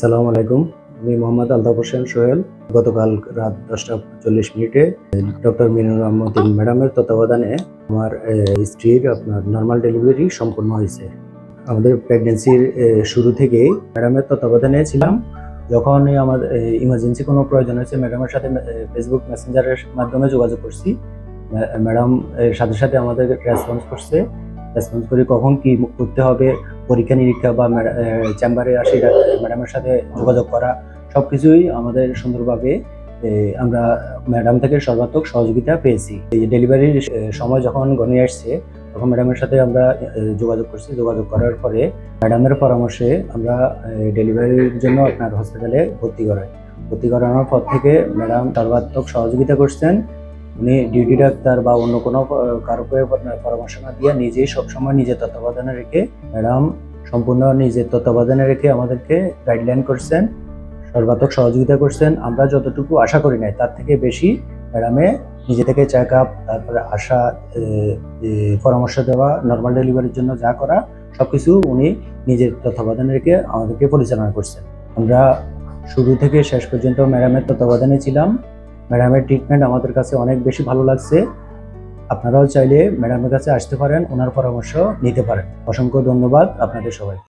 সালাম আলাইকুম। আমি মোহাম্মদ আলতাফ হোসেন সোহেল। গতকাল রাত দশটা চল্লিশ মিনিটে ডক্টর মিনুর আহমদিন ম্যাডামের তত্ত্বাবধানে আমার স্ত্রীর আপনার নর্মাল ডেলিভারি সম্পন্ন হয়েছে। আমাদের প্রেগনেন্সির শুরু থেকেই ম্যাডামের তত্ত্বাবধানে ছিলাম। যখনই আমাদের ইমার্জেন্সি কোনো প্রয়োজন হয়েছে, ম্যাডামের সাথে ফেসবুক মেসেঞ্জারের মাধ্যমে যোগাযোগ করছি। ম্যাডাম সাথে সাথে আমাদের রেসপন্স করছে। রেসপন্স করে কখন কি করতে হবে পরীক্ষা নিরীক্ষা বা চেম্বারে আসি ম্যাডামের সাথে যোগাযোগ করা সব কিছুই আমাদের সুন্দরভাবে আমরা ম্যাডাম থেকে সর্বাত্মক সহযোগিতা পেয়েছি। এই ডেলিভারির সময় যখন গণিয়ে আসছে, তখন ম্যাডামের সাথে আমরা যোগাযোগ করছি। যোগাযোগ করার পরে ম্যাডামের পরামর্শে আমরা ডেলিভারির জন্য আপনার হসপিটালে ভর্তি করাই। ভর্তি করানোর পর থেকে ম্যাডাম সর্বাত্মক সহযোগিতা করছেন। উনি ডিউটি ডাক্তার বা অন্য কোনো আহ, কারও পরামর্শ না দিয়ে নিজেই সবসময় নিজের তত্ত্বাবধানে রেখে ম্যাডাম সম্পূর্ণ নিজের তত্ত্বাবধানে রেখে আমাদেরকে গাইডলাইন করছেন সর্বাত্মক সহযোগিতা করছেন। আমরা যতটুকু আশা করি নাই তার থেকে বেশি ম্যাডামে নিজে থেকে চেক আপ তারপরে এ, পরামর্শ দেওয়া নর্মাল ডেলিভারির জন্য যা করা সবকিছু উনি নিজের তত্ত্বাবধানে রেখে আমাদেরকে পরিচালনা করছেন। আমরা শুরু থেকে শেষ পর্যন্ত ম্যাডামের তত্ত্বাবধানে ছিলাম। ম্যাডামের ট্রিটমেন্ট আমাদের কাছে অনেক বেশি ভালো লাগছে। আপনারাও চাইলে ম্যাডামের কাছে আসতে পারেন, ওনার পরামর্শ নিতে পারেন। অসংখ্য ধন্যবাদ আপনাদের সবাই